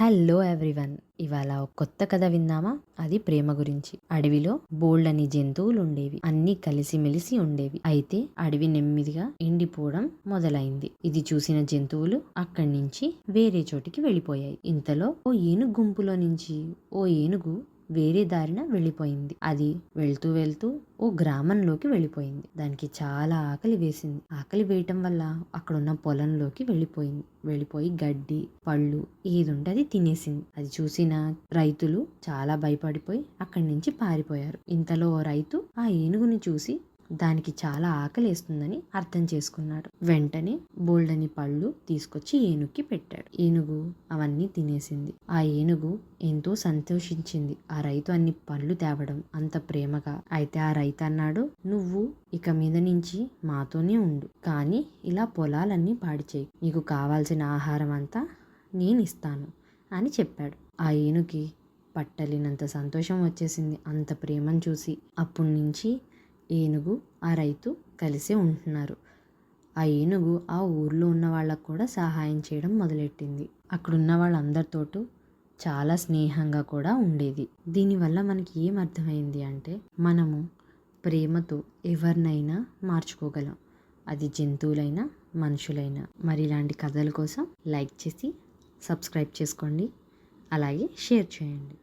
Hello everyone ఇవాళ ఒక కొత్త కథ విన్నామా అది ప్రేమ గురించి. అడవిలో బోల్డ్ అని జంతువులు ఉండేవి అన్ని కలిసిమెలిసి ఉండేవి. అయితే అడవి నెమ్మదిగా ఎండిపోవడం మొదలైంది. ఇది చూసిన జంతువులు అక్కడి నుంచి వేరే చోటికి వెళ్ళిపోయాయి. ఇంతలో ఓ ఏనుగు గుంపులో నుంచి ఓ ఏనుగు వేరే దారిన వెళ్ళిపోయింది. అది వెళ్తూ వెళ్తూ ఓ గ్రామంలోకి వెళ్ళిపోయింది. దానికి చాలా ఆకలి వేసింది. ఆకలి వేయటం వల్ల అక్కడున్న పొలంలోకి వెళ్ళిపోయింది. వెళ్ళిపోయి గడ్డి పళ్ళు ఏది ఉంటే అది తినేసింది. అది చూసిన రైతులు చాలా భయపడిపోయి అక్కడి నుంచి పారిపోయారు. ఇంతలో ఓ రైతు ఆ ఏనుగుని చూసి దానికి చాలా ఆకలేస్తుందని అర్థం చేసుకున్నాడు. వెంటనే బోల్డని పళ్ళు తీసుకొచ్చి ఏనుగుకి పెట్టాడు. ఏనుగు అవన్నీ తినేసింది. ఆ ఏనుగు ఎంతో సంతోషించింది. ఆ రైతు అన్ని పళ్ళు తేవడం అంత ప్రేమగా. అయితే ఆ రైతు అన్నాడు నువ్వు ఇక మీద నుంచి మాతోనే ఉండు. కానీ ఇలా పొలాలన్నీ పాడి చేయి. నీకు కావాల్సిన ఆహారం అంతా నేను ఇస్తాను అని చెప్పాడు. ఆ ఏనుగుకి పట్టలేనంత సంతోషం వచ్చేసింది. అంత ప్రేమను చూసి అప్పటి నుంచి ఏనుగు ఆ రైతు కలిసే ఉంటున్నారు. ఆ ఏనుగు ఆ ఊర్లో ఉన్న వాళ్ళకు కూడా సహాయం చేయడం మొదలెట్టింది. అక్కడున్న వాళ్ళందరితోటూ చాలా స్నేహంగా కూడా ఉండేది. దీనివల్ల మనకి ఏం అర్థమైంది అంటే మనము ప్రేమతో ఎవరినైనా మార్చుకోగలం. అది జంతువులైనా మనుషులైనా. మరి ఇలాంటి కథల కోసం లైక్ చేసి సబ్స్క్రైబ్ చేసుకోండి. అలాగే షేర్ చేయండి.